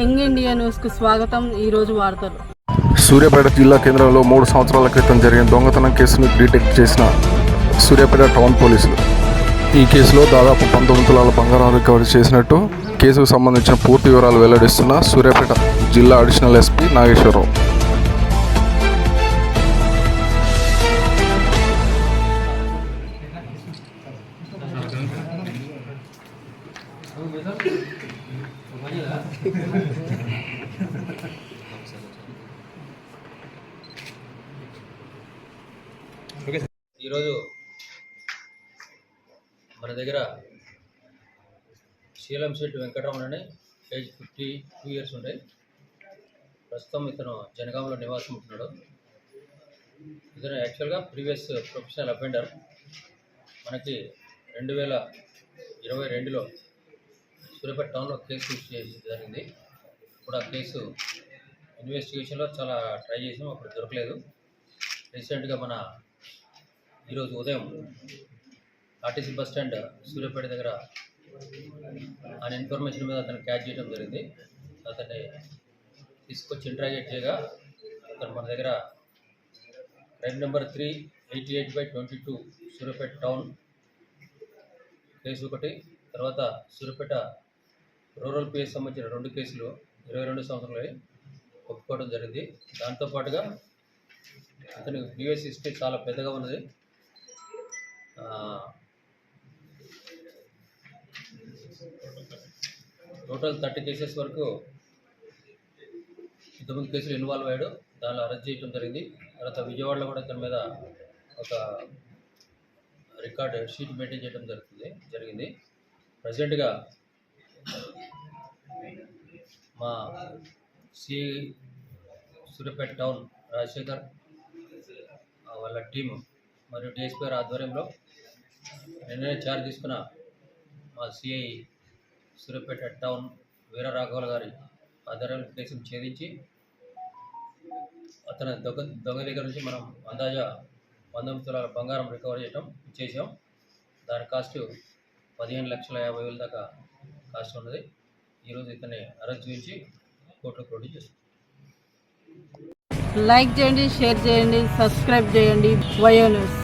Young India న్యూస్కు స్వాగతం. ఈరోజు వార్తలు. సూర్యాపేట జిల్లా కేంద్రంలో మూడు సంవత్సరాల క్రితం జరిగిన దొంగతనం కేసును డిటెక్ట్ చేసిన సూర్యాపేట టౌన్ పోలీసులు. ఈ కేసులో దాదాపు పంతొమ్మిది తులాల బంగారం రికవరీ చేసినట్టు కేసుకు సంబంధించిన పూర్తి వివరాలు వెల్లడిస్తున్న సూర్యాపేట జిల్లా అడిషనల్ ఎస్పీ నాగేశ్వరరావు. ఈరోజు మన దగ్గర శీలం శెట్టి వెంకటరమణ అని ఏజ్ ఫిఫ్టీ టూ ఇయర్స్ ఉంటాయి ప్రస్తుతం ఇతను జనగాంలో నివాసం ఉంటున్నాడు ఇతను యాక్చువల్గా ప్రీవియస్ ప్రొఫెషనల్ అఫెండర్ మనకి రెండు వేల ఇరవై రెండులో సూర్యాపేట టౌన్లో కేసు రిజిస్టర్ చేసి జరిగింది. ఇప్పుడు ఆ కేసు ఇన్వెస్టిగేషన్లో చాలా ట్రై చేసాం అప్పుడు దొరకలేదు. రీసెంట్గా మన ఈరోజు ఉదయం ఆర్టీసీ బస్ స్టాండ్ సూర్యాపేట దగ్గర ఆయన ఇన్ఫర్మేషన్ మీద అతను క్యాచ్ చేయడం జరిగింది. అతన్ని తీసుకొచ్చి ఇంట్రాగేట్ చేయగా అతను మన దగ్గర crime number three eighty eight by twenty two Suryapet town case ఒకటి తర్వాత సూర్యాపేట రూరల్ పిఎస్ సంబంధించిన రెండు కేసులు ఇరవై రెండు సంవత్సరాలు ఒప్పుకోవడం జరిగింది. దాంతోపాటుగా అతనికి ప్రీవియస్ హిస్టరీ చాలా పెద్దగా ఉన్నది. టోటల్ థర్టీ కేసెస్ వరకు ఇంతకుముందు కేసులు ఇన్వాల్వ్ అయ్యాడు. దానిలో అరెస్ట్ చేయడం జరిగింది. తర్వాత విజయవాడలో కూడా ఇతని మీద ఒక రికార్డ్ షీట్ మెయింటైన్ చేయడం జరుగుతుంది జరిగింది. ప్రజెంట్గా మా సి సూర్యాపేట టౌన్ రాజశేఖర్ వాళ్ళ టీము మరియు డిఎస్పీ ఆధ్వర్యంలో నిన్ననే చార్జ్ తీసుకున్న మా సిఐ సూర్యాపేట టౌన్ వీర రాఘవుల గారి ఆధ్వర్యంలో కేసును ఛేదించి అతని దొంగ దొంగ దగ్గర నుంచి మనం అందాజా పంతొమ్మిది తులాల బంగారం రికవర్ చేయటం చేసాం దాని కాస్ట్ పదిహేను లక్షల యాభై వేల దాకా కాస్ట్ ఉన్నది. ఈరోజు ఇతన్ని అరెస్ట్ చేసి కోర్టులో ప్రొడ్యూస్ చేస్తుంది లైక్ చేయండి షేర్ చేయండి సబ్స్క్రైబ్ చేయండి. వయో న్యూస్